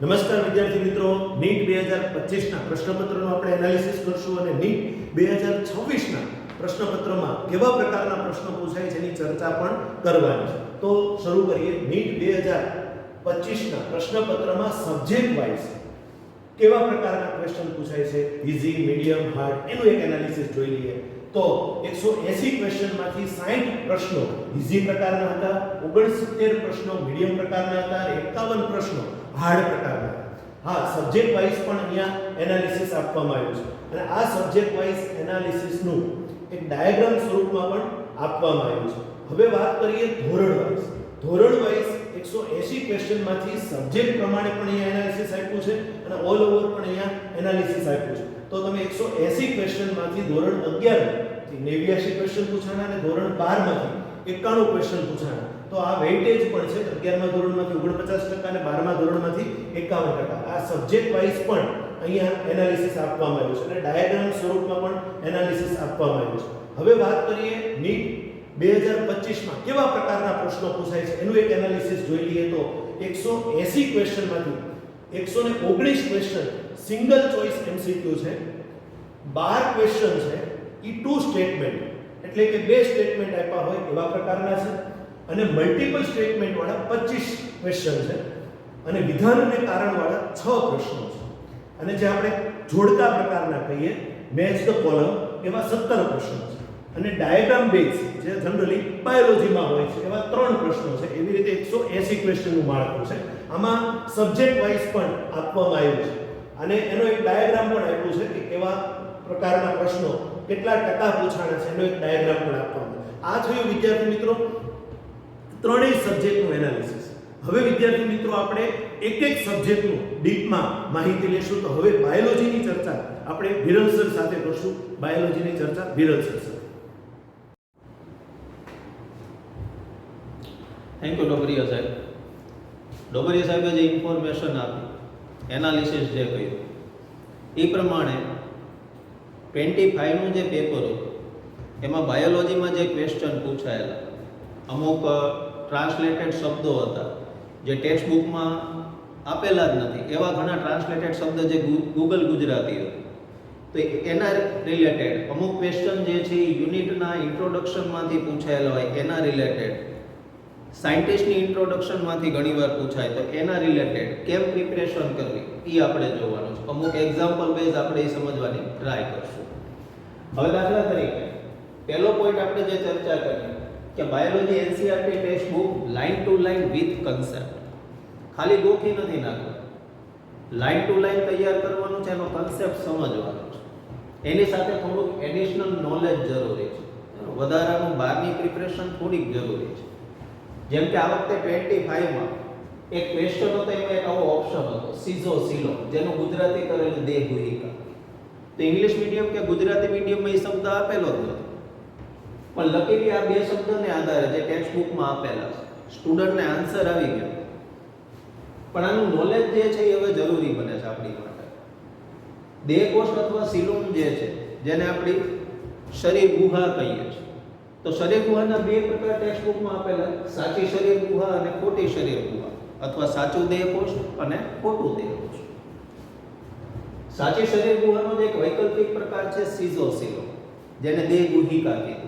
નમસ્કાર વિદ્યાર્થી મિત્રો. નીટ બે હજાર પચીસના પ્રશ્નપત્રનું આપણે એનાલિસિસ કરશું અને નીટ બે હજાર છવ્વીસના પ્રશ્નપત્રમાં કેવા પ્રકારના પ્રશ્નો પૂછાય છે એની ચર્ચા પણ કરવાની છે. તો શરૂ કરીએ. નીટ બે હજાર પચીસના પ્રશ્નપત્રમાં સબ્જેક્ટ વાઇઝ કેવા પ્રકારના ક્વેશ્ચન પૂછાય છે? ઇઝી મીડિયમ હાર્ડ એનું એક એનાલિસિસ જોઈ લઈએ. તો 180 ક્વેશ્ચનમાંથી 60 પ્રશ્નો ઇઝી પ્રકારના હતા 69 પ્રશ્નો મીડિયમ પ્રકારના હતા એકાવન પ્રશ્નો હાર્ડ પ્રકારના હા સબ્જેક્ટ વાઇઝ પણ અહીંયા એનાલિસિસ આપવામાં આવ્યું છે. અને આ સબ્જેક્ટ વાઇઝ એનાલિસિસનું એક ડાયાગ્રામ સ્વરૂપમાં પણ આપવામાં આવ્યું છે. હવે વાત કરીએ ધોરણ વાઇઝ ધોરણ વાઇઝ 180 ક્વેશ્ચનમાંથી સબ્જેક્ટ પ્રમાણે પણ અહીંયા એનાલિસિસ આપ્યું છે અને ઓલ ઓવર પણ અહીંયા એનાલિસિસ આપ્યું છે. તો તમે 180 ક્વેશ્ચનમાંથી ધોરણ 11 થી 89 ક્વેશ્ચન પૂછાણા અને ધોરણ 12 માંથી 91 ક્વેશ્ચન પૂછાણા તો આ વેઇટેજ પણ છે 11મા ધોરણમાંથી 49% અને 12મા ધોરણમાંથી 51% આ સબ્જેક્ટ વાઇઝ પણ અહીંયા એનાલિસિસ આપવામાં આવ્યું છે અને ડાયાગ્રામ સ્વરૂપમાં પણ એનાલિસિસ આપવામાં આવ્યું છે. હવે વાત કરીએ નીટ 2025માં કેવા પ્રકારના પ્રશ્નો પૂછાય છે? એનું એક એનાલિસિસ જોઈ લઈએ તો 180 ક્વેશ્ચનમાંથી 119 ક્વેશ્ચન સિંગલ ચોઇસ એમસીક્યુ છે. 12 ક્વેશ્ચન છે. ઈ ટુ સ્ટેટમેન્ટ એટલે કે બે સ્ટેટમેન્ટ આપ્યા હોય એવા પ્રકારના છે. અને મલ્ટિપલ સ્ટેટમેન્ટવાળા પચીસ ક્વેશ્ચન છે. અને વિધાનને કારણવાળા છ પ્રશ્નો છે. અને જે આપણે જોડકા પ્રકારના કહીએ મેચ ધ કોલમ એવા 17 પ્રશ્નો છે. અને ડાયાગ્રામ બેઝ જે જનરલી બાયોલોજીમાં હોય છે, એવા ત્રણ પ્રશ્નો છે. એવી રીતે 180 ક્વેશ્ચનનું માળખું છે. આમાં સબ્જેક્ટ વાઇઝ પણ આપવામાં આવ્યું છે. અને એનો એક ડાયાગ્રામ પણ આપ્યું છે કે કેવા પ્રકારના પ્રશ્નો કેટલા ટકા પૂછાણા છે, એનો એક ડાયાગ્રામ પણ આપવામાં આ થયું વિદ્યાર્થી મિત્રો ત્રણેય સબ્જેક્ટનું એનાલિસિસ હવે વિદ્યાર્થી મિત્રો, આપણે એક એક સબ્જેક્ટનું ડીપમાં માહિતી લેશું. તો હવે બાયોલોજીની ચર્ચા. આપણે વિરલ સર સાથે કરશું. બાયોલોજીની ચર્ચા વિરલ સર સાથે. થેન્ક યુ ડોબરિયા સાહેબ. ડોબરિયા સાહેબે જે ઇન્ફોર્મેશન આપી એનાલિસિસ જે કર્યું એ પ્રમાણે ટ્વેન્ટી ફાઇવનું જે પેપર હતું એમાં બાયોલોજીમાં જે ક્વેશ્ચન પૂછાયેલા, અમુક ટ્રાન્સલેટેડ શબ્દો હતા, જે ટેક્સ્ટ બુકમાં આપેલા જ નથી. એવા ઘણા ટ્રાન્સલેટેડ શબ્દ જે ગૂગલ ગુજરાતી હતું. તો એના રિલેટેડ અમુક ક્વેશ્ચન જે છે યુનિટના ઇન્ટ્રોડક્શનમાંથી પૂછાયેલા હોય, એના રિલેટેડ સાયન્ટિસ્ટની ઇન્ટ્રોડક્શનમાંથી ઘણીવાર પૂછાય, તો એના રિલેટેડ કેમ પ્રિપરેશન કરવી? એ આપણે જોવાનું છે. અમુક એક્ઝામ્પલ બેઝ આપણે એ સમજવાની ટ્રાય કરશું. હવે દાખલા તરીકે, પહેલો પોઈન્ટ આપણે જે ચર્ચા કરી કે biology NCERT text book line to line with concept ખાલી ગોખી નથી નાખવાનું. લાઇન ટુ લાઇન તૈયાર કરવાનું છે, એનો કન્સેપ્ટ સમજવાનો છે. એની સાથે થોડુંક એડિશનલ નોલેજ જરૂરી છે. વધારાનું બહારની પ્રિપરેશન થોડીક જરૂરી છે. જેમ કે આ વખતે ટ્વેન્ટી ફાઈવમાં એક ક્વેશ્ચન હતો, એમાં એક આવો ઓપ્શન હતો, સીઝો સીલો, જેનું ગુજરાતી કરેલું દેહ ગુહિકા તો ઇંગ્લિશ મીડિયમ કે ગુજરાતી મીડિયમમાં એ શબ્દ આપેલો જ નથી પણ લખેલી આ બે શબ્દને આધારે જે ટેક્સ્ટ બુકમાં આપેલા છે સ્ટુડન્ટને આન્સર આવી ગયો. પણ આનું નોલેજ જે છે એ હવે જરૂરી બને છે આપણી માટે. દેહકોષ અથવા સિલોમ જે છે, જેને આપણી શરીર ગુહા કહીએ છીએ. તો શરીર ગુહાના બે પ્રકાર ટેક્સ્ટ બુકમાં આપેલા સાચી શરીર ગુહા અને ખોટી શરીર ગુહા અથવા સાચું દેહકોષ અને ખોટું દેહકોષ સાચી શરીર ગુહાનો જે એક વૈકલ્પિક પ્રકાર છે સિઝોસિલો જેને દેહ ગુહિકા કહેવાય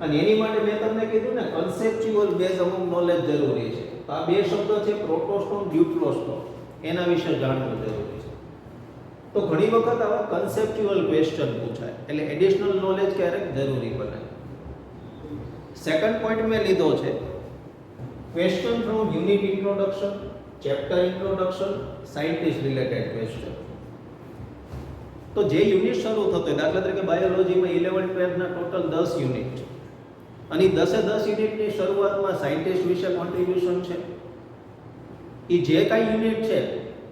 અને એની માટે મેં તમને કીધું ને કન્સેપ્ચ્યુઅલ બેઝ અમુક નોલેજ જરૂરી છે. તો આ બે શબ્દો છે પ્રોટોસ્ટોમ ડ્યુપ્લોસ્ટોમ એના વિશે જાણવું જરૂરી છે. તો ઘણી વખત આવા કન્સેપ્ચ્યુઅલ ક્વેશ્ચન પૂછાય. એટલે એડિશનલ નોલેજ ક્યારેક જરૂરી બને સેકન્ડ પોઈન્ટ મેં લીધો છે question from unit introduction chapter introduction scientist related question તો જે યુનિટ શરૂ થતો હોય, દાખલા તરીકે બાયોલોજીમાં ઇલેવન ટ્વેલ્થના ટોટલ દસ યુનિટ અને દસે દસ યુનિટની શરૂઆતમાં સાયન્ટિસ્ટ વિશે કોન્ટ્રીબ્યુશન છે. એ જે કાંઈ યુનિટ છે,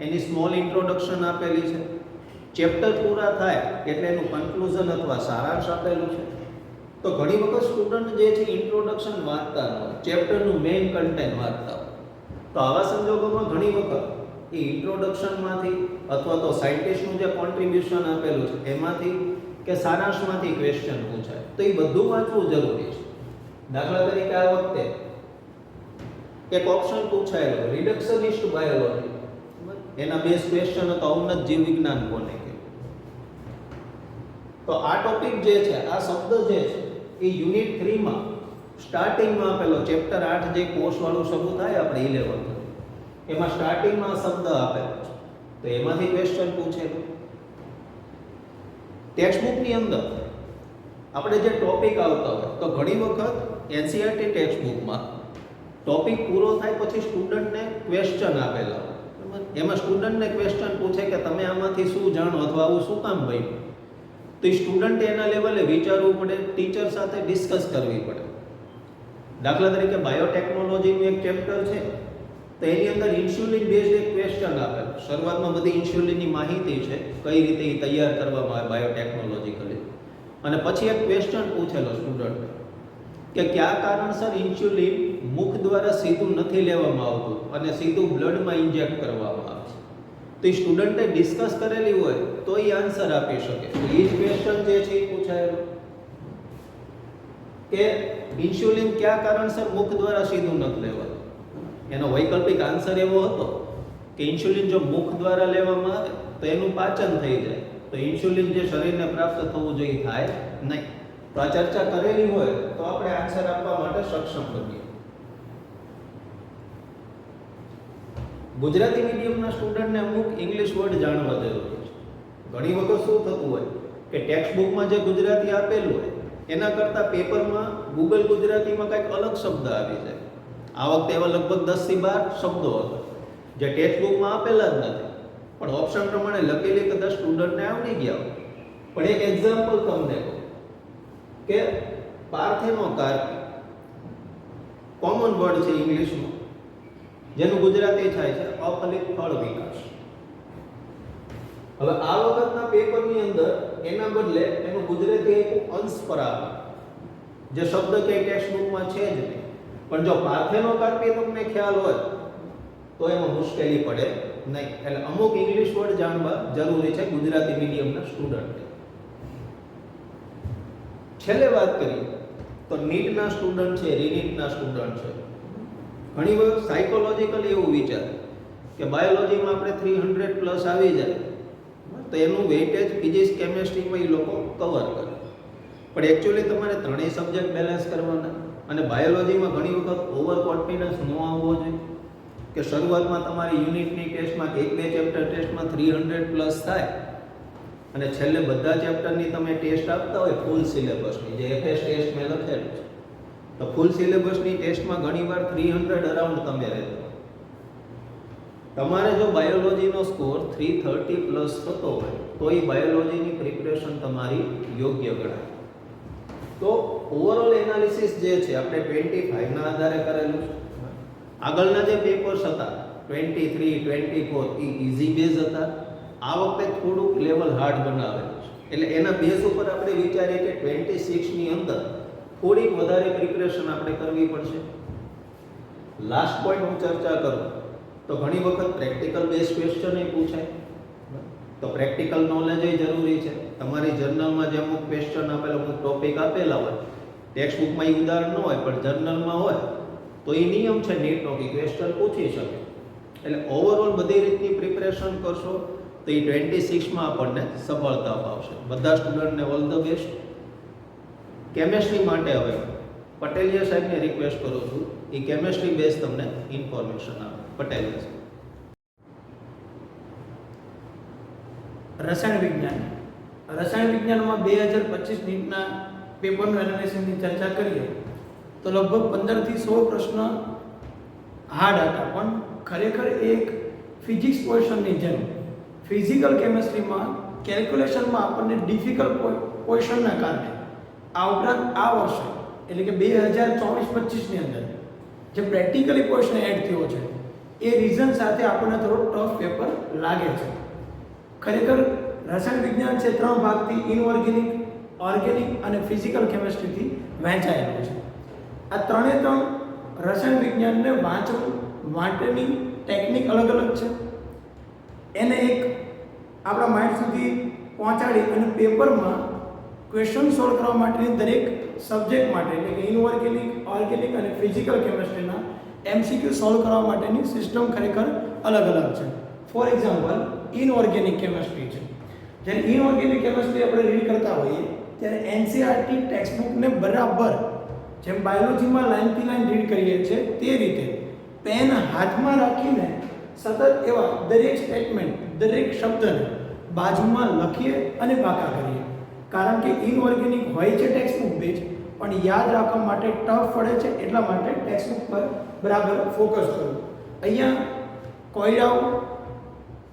એની સ્મોલ ઇન્ટ્રોડક્શન આપેલી છે. ચેપ્ટર પૂરા થાય એટલે એનું કન્ક્લુઝન અથવા સારાંશ આપેલું છે. તો ઘણી વખત સ્ટુડન્ટ જે છે ઇન્ટ્રોડક્શન વાંચતા હોય ચેપ્ટરનું મેઇન કન્ટેન્ટ વાંચતા હોય. તો આવા સંજોગોમાં ઘણી વખત એ ઇન્ટ્રોડક્શનમાંથી અથવા તો સાયન્ટિસ્ટનું જે કોન્ટ્રીબ્યુશન આપેલું છે, એમાંથી કે સારાંશમાંથી ક્વેશ્ચન પૂછાય. તો એ બધું વાંચવું જરૂરી છે. દાખલા તરીકે આ વખતે એક ઓપ્શન પૂછાયેલો રિડક્શનિસ્ટ બાયોલોજી એના બેઝ ક્વેશ્ચન હતા, ઉન્નત જીવ વિજ્ઞાન કોને કે તો આ ટોપિક જે છે, આ શબ્દ જે છે, એ યુનિટ થ્રીમાં સ્ટાર્ટિંગમાં આપેલો ચેપ્ટર આઠ જે કોર્સવાળું શરૂ થાય, આપણે ઇલેવન્થ એમાં સ્ટાર્ટિંગમાં શબ્દ આપેલો તો એમાંથી ક્વેશ્ચન પૂછેલો. ટેક્સ્ટ બુકની અંદર, આપણે જે ટોપિક આવતા હોય, તો ઘણી વખત એનસીઆરટી ટેક્સ્ટ બુકમાં ટોપિક પૂરો થાય પછી સ્ટુડન્ટને ક્વેશ્ચન આપેલા. એમાં સ્ટુડન્ટને ક્વેશ્ચન પૂછે કે તમે આમાંથી શું જાણો અથવા આવું શું કામ બન્યું? તો સ્ટુડન્ટે એના લેવલે વિચારવું પડે ટીચર સાથે ડિસ્કસ કરવી પડે. દાખલા તરીકે બાયોટેકનોલોજીનું એક ચેપ્ટર છે, તો એની અંદર ઇન્સ્યુલિન બેઝ એક ક્વેશ્ચન આપેલ. શરૂઆતમાં બધી ઇન્સ્યુલિનની માહિતી છે, કઈ રીતે એ તૈયાર કરવામાં આવે બાયોટેકનોલોજીકલી અને પછી એક ક્વેશ્ચન પૂછેલો સ્ટુડન્ટ કે કયા કારણસર ઇન્સ્યુલિન મુખ દ્વારા સીધું નથી લેવામાં આવતું અને સીધું બ્લડમાં ઇન્જેક્ટ કરવામાં આવે છે. તો એ સ્ટુડન્ટે ડિસ્કસ કરેલી હોય તો એ આન્સર આપી શકે. તો એ જ ક્વેશ્ચન જે છે એ પૂછાયેલો. કે ઇન્સ્યુલિન કયા કારણસર મુખ દ્વારા સીધું નથી લેવાતું? એનો વૈકલ્પિક આન્સર એવો હતો કે ઇન્સ્યુલિન જો મુખ દ્વારા લેવામાં આવે તો એનું પાચન થઈ જાય. તો ઇન્સ્યુલિન જે શરીરને પ્રાપ્ત થવું જોઈએ થાય નહીં. તો આ ચર્ચા કરેલી હોય તો આપણે આન્સર આપવા માટે સક્ષમ બનીએ. ગુજરાતી મીડિયમના સ્ટુડન્ટને અમુક ઇંગ્લિશ વર્ડ જાણવા જરૂરી છે. ઘણી વખત શું થતું હોય કે ટેક્સ્ટ બુકમાં જે ગુજરાતી આપેલું હોય, એના કરતાં પેપરમાં ગૂગલ ગુજરાતીમાં કંઈક અલગ શબ્દ આવી જાય. આ વખતે એવા લગભગ દસથી બાર શબ્દો હતા. જે ટેક્સ્ટ બુકમાં આપેલા જ નથી. પણ ઓપ્શન પ્રમાણે લખેલી કદાચ સ્ટુડન્ટને આવડી ગયા હોય. પણ એક એક્ઝામ્પલ તમને કહું. કે પાર્થેનો કાર્પી કોમન વર્ડ છે ઇંગ્લિશમાં, જેનું ગુજરાતી થાય છે અફલિત ફળ વિકાસ. હવે આ વખતના પેપરની અંદર એના બદલે એનું ગુજરાતી એક અંશ પરાગણ જે શબ્દ કઈ ટેક્સ્ટ બુકમાં છે જ નહીં. પણ જો પાર્થેનો કાર્પી તમને ખ્યાલ હોય, તો એમાં મુશ્કેલી પડે નહીં. એટલે અમુક ઇંગ્લિશ વર્ડ જાણવા જરૂરી છે ગુજરાતી મીડિયમના સ્ટુડન્ટે છેલ્લે વાત કરીએ, તો નીટના સ્ટુડન્ટ છે રીનીટના સ્ટુડન્ટ છે. ઘણી વખત સાયકોલોજીકલી એવું વિચારે કે બાયોલોજીમાં આપણે થ્રી હંડ્રેડ પ્લસ આવી જાય, તો એનું વેઇટેજ ફિઝિક્સ કેમેસ્ટ્રીમાં એ લોકો કવર કરે. પણ એકચ્યુઅલી તમારે ત્રણેય સબ્જેક્ટ બેલેન્સ કરવાના અને બાયોલોજીમાં ઘણી વખત ઓવર કોન્ફિડન્સ ન આવવો જોઈએ. કે શરૂઆતમાં તમારી યુનિટની ટેસ્ટમાં એક બે ચેપ્ટર ટેસ્ટમાં થ્રી હંડ્રેડ પ્લસ થાય અને છેલ્લે બધા ચેપ્ટરની તમે ટેસ્ટ આપતા હોય ફૂલ સિલેબસની, જે એફએસ ટેસ્ટ મેં લખેલું છે. તો ફૂલ સિલેબસની ટેસ્ટમાં ઘણીવાર થ્રી હંડ્રેડ અરાઉન્ડ તમે રહેતો તમારે જો બાયોલોજીનો સ્કોર થ્રી થર્ટી પ્લસ થતો હોય તો એ બાયોલોજીની પ્રિપરેશન તમારી યોગ્ય ગણાય. તો ઓવરઓલ એનાલિસિસ જે છે, આપણે ટ્વેન્ટી ફાઇવના આધારે કરેલું આગળના જે પેપર્સ હતા ટ્વેન્ટી થ્રી ટ્વેન્ટી ફોર એ ઇઝી બેઝ હતા. આ વખતે થોડુંક લેવલ હાર્ડ બનાવેલું છે. એટલે એના બેઝ ઉપર આપણે વિચારીએ કે ટ્વેન્ટી સિક્સની અંદર થોડીક વધારે પ્રિપરેશન આપણે કરવી પડશે. લાસ્ટ પોઈન્ટ હું ચર્ચા કરું, તો ઘણી વખત પ્રેક્ટિકલ બેઝ ક્વેશ્ચન એ પૂછાય. તો પ્રેક્ટિકલ નોલેજ એ જરૂરી છે. તમારી જર્નલમાં જે અમુક ક્વેશ્ચન આપેલા, અમુક ટોપિક આપેલા હોય ટેક્સ્ટ બુકમાં એ ઉદાહરણ ન હોય, પણ જર્નલમાં હોય, તો એ નિયમ છે નીટનો કે ક્વેશ્ચન પૂછી શકે. એટલે ઓવરઓલ બધી રીતની પ્રિપરેશન કરશો તો એ ટ્વેન્ટી સિક્સમાં આપણને સફળતા અપાવશે. બધા સ્ટુડન્ટને ઓલ ધ બેસ્ટ કેમેસ્ટ્રી માટે હવે પટેલિયા સાહેબને રિક્વેસ્ટ કરું છું, એ કેમેસ્ટ્રી બેઝ તમને ઇન્ફોર્મેશન આપે. પટેલિયા સાહેબ. રસાયણ વિજ્ઞાન. રસાયણ વિજ્ઞાનમાં બે હજાર પચીસ નીટના પેપરનું એનાલિસિસની ચર્ચા કરીએ, તો લગભગ પંદરથી સો પ્રશ્ન હાર્ડ હતા. પણ ખરેખર એક ફિઝિક્સ પોર્શનની જેમ ફિઝિકલ કેમેસ્ટ્રીમાં કેલ્ક્યુલેશનમાં આપણને ડિફિકલ્ટ ક્વેશ્ચનના કારણે. આ ઉપરાંત આ વર્ષે, એટલે કે બે હજાર ચોવીસ પચીસની અંદર, જે પ્રેક્ટિકલી ક્વેશ્ચન એડ થયો છે, એ રીઝન સાથે આપણને થોડો ટફ પેપર લાગે છે. ખરેખર રસાયણ વિજ્ઞાન છે ત્રણ ભાગથી ઇનઓર્ગેનિક ઓર્ગેનિક અને ફિઝિકલ કેમેસ્ટ્રીથી વહેંચાયેલું છે. આ ત્રણે ત્રણ રસાયણ વિજ્ઞાનને વાંચવું માટેની ટેકનિક અલગ અલગ છે. એને એક આપણા માઇન્ડ સુધી પહોંચાડી અને પેપરમાં ક્વેશ્ચન સોલ્વ કરવા માટેની દરેક સબ્જેક્ટ માટે, એટલે કે ઇનઓર્ગેનિક ઓર્ગેનિક અને ફિઝિકલ કેમેસ્ટ્રીના એમસીક્યુ સોલ્વ કરવા માટેની સિસ્ટમ ખરેખર અલગ અલગ છે. ફોર એક્ઝામ્પલ ઇનઓર્ગેનિક કેમેસ્ટ્રી છે. જ્યારે ઇનઓર્ગેનિક કેમેસ્ટ્રી આપણે રીડ કરતા હોઈએ, ત્યારે એનસીઆરટી ટેક્સ્ટબુકને બરાબર જેમ બાયોલોજીમાં લાઇનથી લાઇન રીડ કરીએ છીએ, તે રીતે પેન હાથમાં રાખીને સતત એવા દરેક સ્ટેટમેન્ટ દરેક શબ્દને બાજુમાં લખીએ અને પાકા કરીએ. કારણ કે ઇનઓર્ગેનિક હોય છે ટેક્સ્ટબુક બેઝ પણ યાદ રાખવા માટે ટફ પડે છે એટલા માટે ટેક્સ્ટબુક પર બરાબર ફોકસ કરવું અહીંયા કોયરાઓ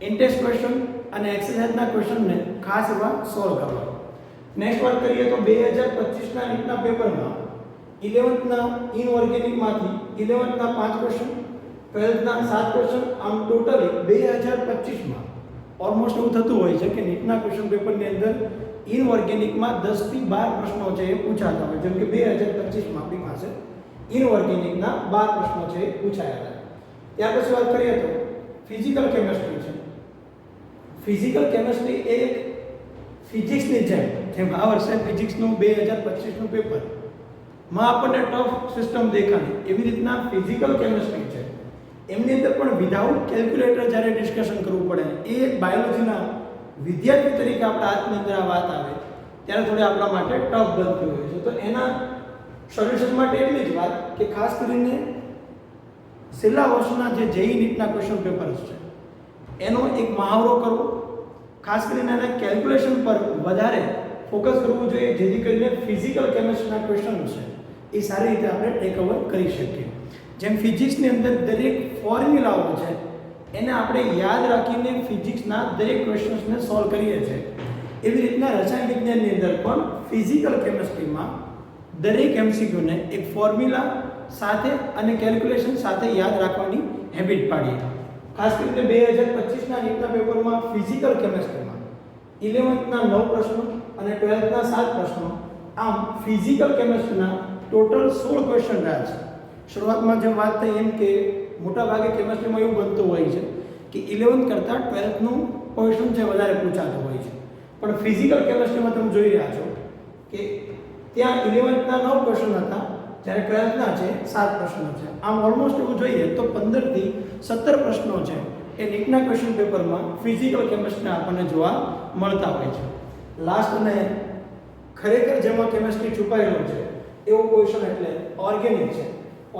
ઇન્ટેસ્ટ ક્વેશ્ચન અને એક્સરસાઇઝના ક્વેશ્ચનને ખાસ એવા સોલ્વ કરવા. નેક્સ્ટ વાત કરીએ તો બે હજાર પચીસના નીટના પેપરમાં ઇલેવન્થના ઇનઓર્ગેનિકમાંથી ઇલેવન્થના પાંચ ક્વેશ્ચન ટ્વેલ્થના સાત ક્વેશ્ચન આમ ટોટલી બે હજાર પચીસમાં ઓલમોસ્ટ એવું થતું હોય છે કે નીટના ક્વેશ્ચન પેપરની અંદર ઇનઓર્ગેનિકમાં દસથી બાર પ્રશ્નો છે એ પૂછાતા હોય. જેમ કે બે હજાર પચીસમાં આપણી પાસે ઇનઓર્ગેનિકના બાર પ્રશ્નો છે એ પૂછાયા હતા ત્યાર પછી વાત કરીએ તો ફિઝિકલ કેમેસ્ટ્રી છે. ફિઝિકલ કેમેસ્ટ્રી એ એક ફિઝિક્સની જેમ જેમ આ વર્ષે ફિઝિક્સનું બે હજાર પચીસનું પેપરમાં આપણને ટફ સિસ્ટમ દેખાય એવી રીતના ફિઝિકલ કેમેસ્ટ્રી એમની અંદર પણ વિધાઉટ કેલ્ક્યુલેટર જ્યારે ડિસ્કશન કરવું પડે, એ એક બાયોલોજીના વિદ્યાર્થી તરીકે આપણા હાથની અંદર આ વાત આવે, ત્યારે થોડી આપણા માટે ટફ બનતી હોય છે. તો એના સોલ્યુશન માટે એટલી જ વાત કે ખાસ કરીને છેલ્લા વર્ષના જે જેઈ નીટના ક્વેશ્ચન પેપર્સ છે, એનો એક મહાવરો કરવો. ખાસ કરીને એના કેલ્ક્યુલેશન પર વધારે ફોકસ કરવું જોઈએ, જેથી કરીને ફિઝિકલ કેમેસ્ટ્રીના ક્વેશ્ચન છે, એ સારી રીતે આપણે ટેક ઓવર કરી શકીએ. જેમ ફિઝિક્સની અંદર દરેક ફોર્મ્યુલાઓ છે, એને આપણે યાદ રાખીને ફિઝિક્સના દરેક ક્વેશ્ચન્સને સોલ્વ કરીએ છીએ. એવી રીતના રસાયણ વિજ્ઞાનની અંદર પણ ફિઝિકલ કેમિસ્ટ્રીમાં દરેક એમસીક્યુને એક ફોર્મ્યુલા સાથે અને કેલ્ક્યુલેશન સાથે યાદ રાખવાની હેબિટ પાડીએ. ખાસ કરીને બે હજાર પચીસના નીટના પેપરમાં ફિઝિકલ કેમિસ્ટ્રીમાં ઇલેવન્થના નવ પ્રશ્નો અને ટ્વેલ્થના સાત પ્રશ્નો, આમ ફિઝિકલ કેમિસ્ટ્રીના ટોટલ સોળ ક્વેશ્ચન રહ્યા છે. શરૂઆતમાં જેમ વાત થઈ એમ કે મોટાભાગે કેમેસ્ટ્રીમાં એવું બનતું હોય છે કે ઇલેવન્થ કરતાં ટ્વેલ્થનું પોર્શન છે વધારે પૂછાતું હોય છે. પણ ફિઝિકલ કેમેસ્ટ્રીમાં તમે જોઈ રહ્યા છો કે ત્યાં ઇલેવન્થના નવ ક્વેશ્ચન હતા, જ્યારે ટ્વેલ્થના છે, સાત પ્રશ્નો છે. આમ ઓલમોસ્ટ એવું જોઈએ તો પંદરથી સત્તર પ્રશ્નો છે એ નીટના ક્વેશ્ચન પેપરમાં ફિઝિકલ કેમેસ્ટ્રી આપણને જોવા મળતા હોય છે. લાસ્ટ અને ખરેખર જેમાં કેમેસ્ટ્રી છુપાયેલો છે, એવો ક્વેશ્ચન એટલે ઓર્ગેનિક છે.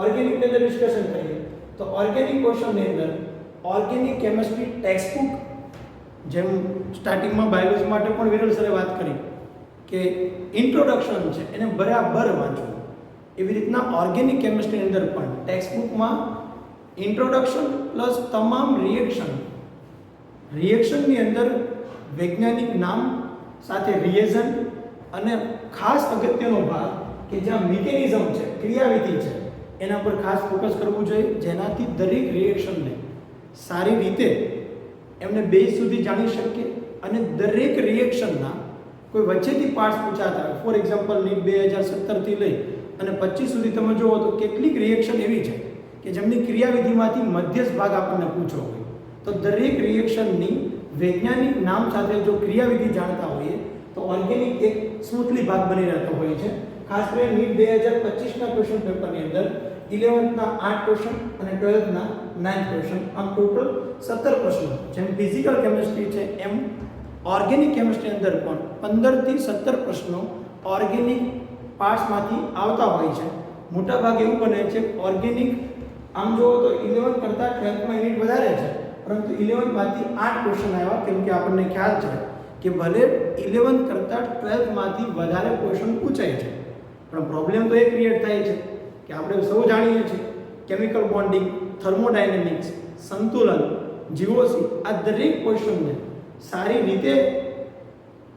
ઓર્ગેનિકની અંદર ડિસ્કશન કરીએ તો ઓર્ગેનિક ક્વેશ્ચનની અંદર ઓર્ગેનિક કેમિસ્ટ્રી ટેક્સ્ટબુક જેમ સ્ટાર્ટિંગમાં બાયોલોજી માટે પણ વિરલ સરે વાત કરી કે ઇન્ટ્રોડક્શન છે, એને બરાબર વાંચવું. એવી રીતના ઓર્ગેનિક કેમેસ્ટ્રીની અંદર પણ ટેક્સ્ટબુકમાં ઇન્ટ્રોડક્શન પ્લસ તમામ રિએક્શન રિએક્શનની અંદર વૈજ્ઞાનિક નામ, સાથે રિએઝન અને ખાસ અગત્યનો ભાગ કે જ્યાં મિકેનિઝમ છે, ક્રિયાવિધિ છે. એના પર ખાસ ફોકસ કરવું જોઈએ. જેનાથી દરેક રિએક્શનને સારી રીતે એમને બેઝ સુધી જાણી શકીએ અને દરેક રિએક્શનના કોઈ વચ્ચેથી પાર્ટ્સ પૂછાતા ફોર એક્ઝામ્પલ નીટ બે હજાર સત્તરથી લઈ અને પચીસ સુધી તમે જુઓ તો કેટલીક રિએક્શન એવી છે કે જેમની ક્રિયાવિધિમાંથી મધ્યસ્થ ભાગ આપણને પૂછવો હોય. તો દરેક રિએક્શનની વૈજ્ઞાનિક નામ સાથે જો ક્રિયાવિધિ જાણતા હોઈએ તો ઓર્ગેનિક એક સ્મૂથલી ભાગ બની રહેતો હોય છે. ખાસ કરીને નીટ બે હજાર પચીસના ક્વેશ્ચન પેપરની અંદર ઇલેવન્થના આઠ ક્વેશ્ચન અને ટ્વેલ્થના નાઇન ક્વેશ્ચન આમ ટોટલ સત્તર પ્રશ્નો. જેમ ફિઝિકલ કેમિસ્ટ્રી છે, એમ ઓર્ગેનિક કેમિસ્ટ્રી અંદર પણ પંદરથી સત્તર પ્રશ્નો ઓર્ગેનિક પાર્ટ્સમાંથી આવતા હોય છે. મોટાભાગે એવું બને છે ઓર્ગેનિક આમ જુઓ તો ઇલેવન કરતાં ટ્વેલ્થમાં યુનિટ વધારે છે, પરંતુ ઇલેવનમાંથી આઠ ક્વેશ્ચન આવ્યા, કેમ કે આપણને ખ્યાલ છે કે ભલે ઇલેવન કરતાં ટ્વેલ્થમાંથી વધારે ક્વેશ્ચન પૂછાય છે. પણ પ્રોબ્લેમ તો એ ક્રિએટ થાય છે કે આપણે સૌ જાણીએ છીએ કેમિકલ બોન્ડિંગ થર્મોડાયનેમિક્સ સંતુલન જીઓસી આ દરેક ક્વેશ્ચનને સારી રીતે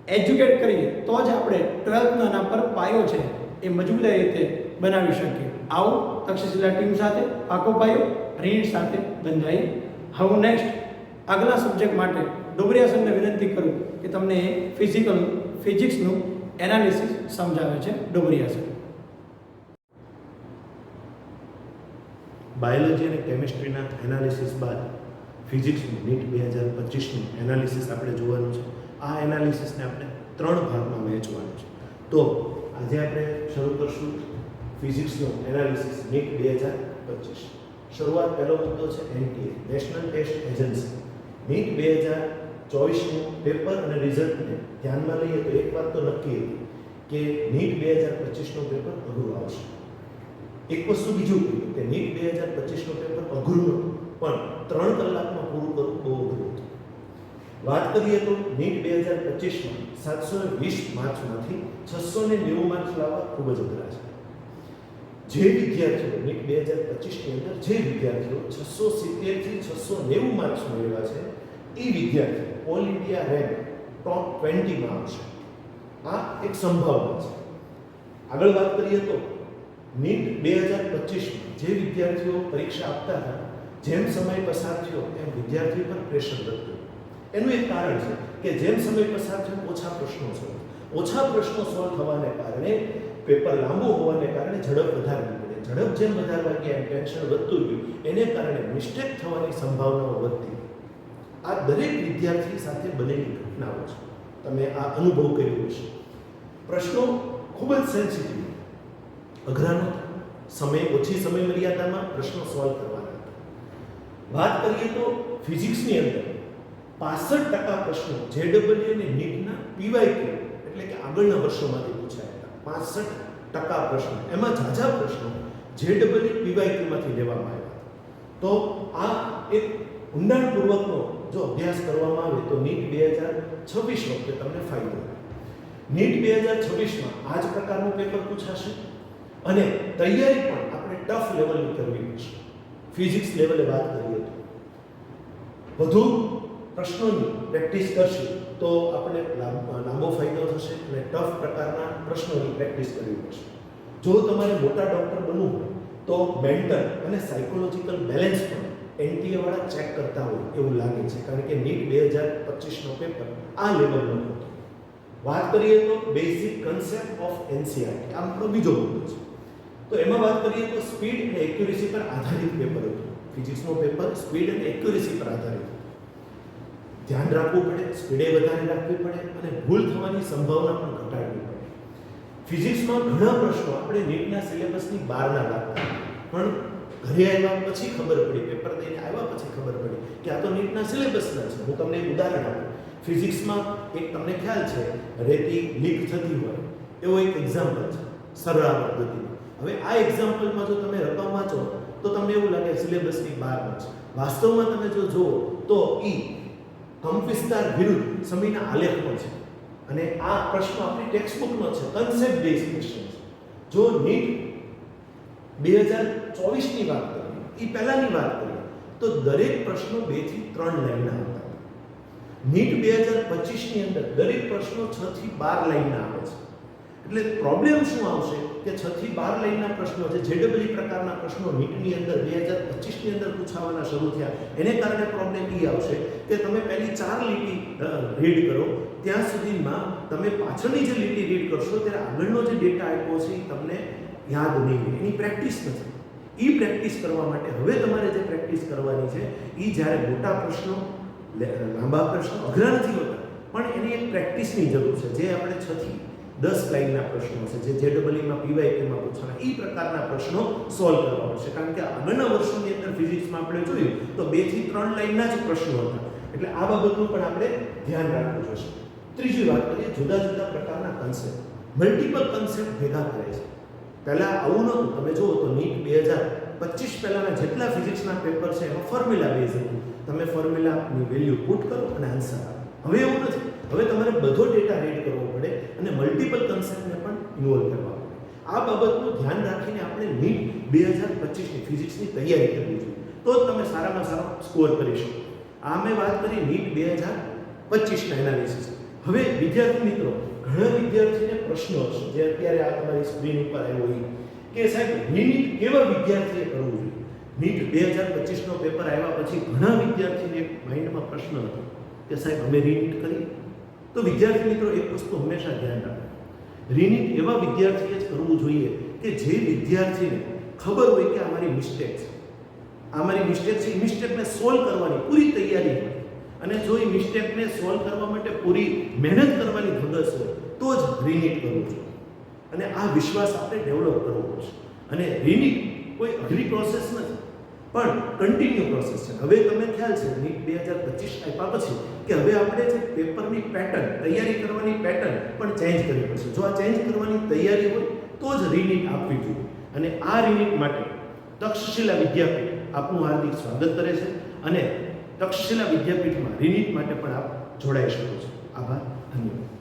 એજ્યુકેટ કરીએ તો જ આપણે ટ્વેલ્થના પર પાયો છે એ મજબૂતાઈ રીતે બનાવી શકીએ. આવો તક્ષશિલા ટીમ સાથે, પાકો પાયો, રીણ સાથે બંધાઈ. હવે નેક્સ્ટ આગલા સબ્જેક્ટ માટે ડોબરિયાસનને વિનંતી કરું કે તમને ફિઝિકલ ફિઝિક્સનું એનાલિસિસ સમજાવે છે ડોબરિયા સર બાયોલોજી અને કેમિસ્ટ્રીના એનાલિસિસ બાદ ફિઝિક્સનું નીટ બે હજાર પચીસનું એનાલિસિસ આપણે જોવાનું છે. આ એનાલિસિસને આપણે ત્રણ ભાગમાં વહેંચવાનું છે. તો આજે આપણે શરૂ કરશું ફિઝિક્સનું એનાલિસિસ નીટ બે હજાર પચીસ. શરૂઆત પહેલો મુદ્દો છે NTA, national test agency. NEET બે હજાર ચોવીસનું પેપર અને રિઝલ્ટને ધ્યાનમાં લઈએ તો એક વાત તો નક્કી હતી કે નીટ બે હજાર પચીસનું પેપર અઘરું આવશે. એક વસ્તુ બીજું કહ્યું કે નીટ બે હજાર પચીસનું પેપર અઘરું હતું પણ ત્રણ કલાકમાં પૂરું કરવું બહુ અઘરું હતું. વાત કરીએ તો નીટ બે હજાર પચીસમાં સાતસો વીસ માર્ક્સમાંથી છસો ને નેવું માર્ક્સ લાવવા ખૂબ જ અઘરા છે. જે વિદ્યાર્થીઓ નીટ બે હજાર પચીસની અંદર, જે વિદ્યાર્થીઓ છસો સિત્તેરથી છસો નેવું માર્ક્સ મેળવ્યા છે, એ વિદ્યાર્થીઓ ઓલ ઇન્ડિયા રેન્ક ટોપ ટ્વેન્ટીમાં આવશે આ એક સંભાવના છે. આગળ વાત કરીએ તો, નીટ બે હજાર પચીસમાં જે વિદ્યાર્થીઓ પરીક્ષા આપતા હતા, જેમ સમય પસાર થયો, એમ વિદ્યાર્થીઓ પર પ્રેશર વધતું એનું એક કારણ છે કે જેમ સમય પસાર થયો, ઓછા પ્રશ્નો સોલ્વ ઓછા પ્રશ્નો સોલ્વ થવાને કારણે પેપર લાંબુ હોવાને કારણે ઝડપ વધારવી પડે. ઝડપ જેમ વધારવા ગયા, એમ ટેન્શન વધતું ગયું. એને કારણે મિસ્ટેક થવાની સંભાવનાઓ વધતી. આ દરેક વિદ્યાર્થી સાથે બનેલી ઘટનાઓ છે. તમે આ અનુભવ કર્યો હશે. પ્રશ્નો ખૂબ જ સેન્સિટિવ અઘરા નહોતા સમય, ઓછી સમય મર્યાદામાં પ્રશ્નો સોલ્વ કરવાના હતા વાત કરીએ તો ફિઝિક્સની અંદર પાસઠ ટકા પ્રશ્નો જે ડબલ્યુ અને નીટના પીવાય એટલે કે આગળના વર્ષોમાંથી પૂછાયા હતા પાસઠ ટકા પ્રશ્નો. એમાં ઝાઝા પ્રશ્નો જે ડબલ્યુ પીવાયક્યુમાંથી લેવામાં આવ્યા તો આ એક ઊંડાણપૂર્વકનો જો અભ્યાસ કરવામાં આવે તો નીટ બે હજાર છવ્વીસ વખતે તમને ફાયદો. નીટ બે હજાર છવ્વીસમાં આ જ પ્રકારનું પેપર પૂછાશે અને તૈયારી પણ આપણે ટફ લેવલની કરવી પડશે. ફિઝિક્સ લેવલે વાત કરીએ તો. વધુ પ્રશ્નોની પ્રેક્ટિસ કરશે તો આપણે લાંબો ફાયદો થશે અને ટફ પ્રકારના પ્રશ્નોની પ્રેક્ટિસ કરવી પડશે. જો તમારે મોટા ડૉક્ટર બનવું હોય તો મેન્ટલ અને સાયકોલોજીકલ બેલેન્સ પણ એનટીએ વાળા ચેક કરતા હોય એવું લાગે છે. કારણ કે નીટ બે હજાર પચીસનો પેપર આ લેવલનો હતો. વાત કરીએ તો બેઝિક કન્સેપ્ટ ઓફ એનસીઆરટી આમ આપણો બીજો મુદ્દો છે. તો એમાં વાત કરીએ તો સ્પીડ અને એક્યુરેસી પર આધારિત પેપર હતું. ફિઝિક્સનો પેપર સ્પીડ અને એક્યુરેસી પર આધારિત ધ્યાન રાખવું પડે સ્પીડે વધારે રાખવી પડે અને ભૂલ થવાની સંભાવના પણ ઘટાડવી પડે. ફિઝિક્સમાં ઘણા પ્રશ્નો આપણે નીટના સિલેબસની બહારના લાગતા. પણ ઘરે આવ્યા પછી ખબર પડી પેપર દઈને આવ્યા પછી ખબર પડી કે આ તો નીટના સિલેબસના છે. હું તમને એક ઉદાહરણ આપું. ફિઝિક્સમાં એક તમને ખ્યાલ છે, રેતી લીક થતી હોય, એવો એક એક્ઝામ્પલ છે, સરળ પદ્ધતિનો. હવે આ એક્ઝામ્પલમાં જો તમે રકમ વાંચો, તો તમને એવું લાગે સિલેબસની બહારમાં છે. વાસ્તવમાં તમે જો જુઓ, તો ઈ કંપિસ્તાર વિરુદ્ધ સમયના આલેખ પણ છે. અને આ પ્રશ્ન આપણી ટેક્સ્ટબુકનો છે કન્સેપ્ટ બેઝ ક્વેશ્ચન જો નીટ બે હજાર ચોવીસની વાત કરીએ, એ પહેલાંની વાત કરીએ, તો દરેક પ્રશ્નો બેથી ત્રણ લાઈનના હતા નીટ બે હજાર પચીસની અંદર દરેક પ્રશ્નો છથી બાર લાઈનના આવે છે. એટલે પ્રોબ્લેમ શું આવશે? કે છથી બાર લાઈનના પ્રશ્નો છે જેડબલી પ્રકારના પ્રશ્નો નીટની અંદર બે હજાર પચીસની અંદર પૂછાવાના શરૂ થયા, એને કારણે પ્રોબ્લેમ એ આવશે કે તમે પહેલી ચાર લીટી રીડ કરો, ત્યાં સુધીમાં તમે પાછળની જે લીટી રીડ કરશો, ત્યારે આગળનો જે ડેટા આપ્યો છે એ તમને યાદ નહીં એની પ્રેક્ટિસ નથી. એ પ્રેક્ટિસ કરવા માટે. હવે તમારે જે પ્રેક્ટિસ કરવાની છે એ જ્યારે મોટા પ્રશ્નો લાંબા પ્રશ્નો, અઘરા નથી હોતા, પણ એની એક પ્રેક્ટિસની જરૂર છે. જે આપણે છ થી દસ લાઈનના પ્રશ્નો છે, જે જે ડબલઈમાં પીવાયપીમાં પૂછવાના એ પ્રકારના પ્રશ્નો સોલ્વ કરવા પડશે. કારણ કે આગળના વર્ષોની અંદર ફિઝિક્સમાં આપણે જોયું તો બેથી ત્રણ લાઈનના જ પ્રશ્નો હતા. એટલે આ બાબતનું પણ આપણે ધ્યાન રાખવું જોશે ત્રીજી વાત કરીએ, જુદા જુદા પ્રકારના કન્સેપ્ટ મલ્ટિપલ કન્સેપ્ટ ભેગા કરે છે. પહેલાં આવું નહોતું. તમે જુઓ તો નીટ બે હજાર પચીસ પહેલાંના જેટલા ફિઝિક્સના પેપર છે, એમાં ફોર્મ્યુલા બેઝ હતું. તમે ફોર્મ્યુલાની વેલ્યુ પુટ કરો અને આન્સર આપો. હવે એવું નથી. હવે તમારે બધો ડેટા રીડ કરવો પડે અને મલ્ટિપલ કન્સેપ્ટને પણ ઇન્વોલ્વ કરવા પડે. આ બાબતનું ધ્યાન રાખીને આપણે નીટ બે હજાર પચીસની ફિઝિક્સની તૈયારી કરવી જોઈએ. તો જ તમે સારામાં સારો સ્કોર કરી શકો. આ મેં વાત કરી, નીટ બે હજાર પચીસના એનાલિસિસ હવે વિદ્યાર્થી મિત્રો ઘણા વિદ્યાર્થીને પ્રશ્નો હશે, જે અત્યારે આ તમારી સ્ક્રીન ઉપર આવ્યો હોય કે સાહેબ નીટ કેવા વિદ્યાર્થીએ કરવું જોઈએ? નીટ બે હજાર પચીસનો પેપર આવ્યા પછી ઘણા વિદ્યાર્થીને એક માઇન્ડમાં પ્રશ્ન હતો કે સાહેબ, અમે રીનીટ કરીએ? તો વિદ્યાર્થી મિત્રો, એક વસ્તુ હંમેશા ધ્યાન રાખો. રીનીટ એવા વિદ્યાર્થીએ જ કરવું જોઈએ કે જે વિદ્યાર્થીને ખબર હોય કે આ મારી મિસ્ટેક છે. આ મારી મિસ્ટેક છે, એ મિસ્ટેકને સોલ્વ કરવાની પૂરી તૈયારી હોય. અને જો એ મિસ્ટેકને સોલ્વ કરવા માટે પૂરી મહેનત કરવાની ધગસ હોય, તો જ રિનીટ કરવું જોઈએ. અને આ વિશ્વાસ આપણે ડેવલપ કરવો પડશે. અને રીનીટ કોઈ અઘરી પ્રોસેસ નથી, પણ કન્ટિન્યુ પ્રોસેસ છે. હવે તમને ખ્યાલ છે નીટ બે હજાર પચીસ આપ્યા પછી કે હવે આપણે જે પેપરની પેટર્ન તૈયારી કરવાની પેટર્ન પણ ચેન્જ કરવી પડશે. જો આ ચેન્જ કરવાની તૈયારી હોય, તો જ રીનીટ આપવી જોઈએ. અને આ રિનીટ માટે તક્ષશિલા વિદ્યાપીઠ આપનું હાર્દિક સ્વાગત કરે છે. અને તક્ષશિલા વિદ્યાપીઠમાં રિનિટ માટે પણ આપ જોડાઈ શકો છો. આભાર. ધન્યવાદ.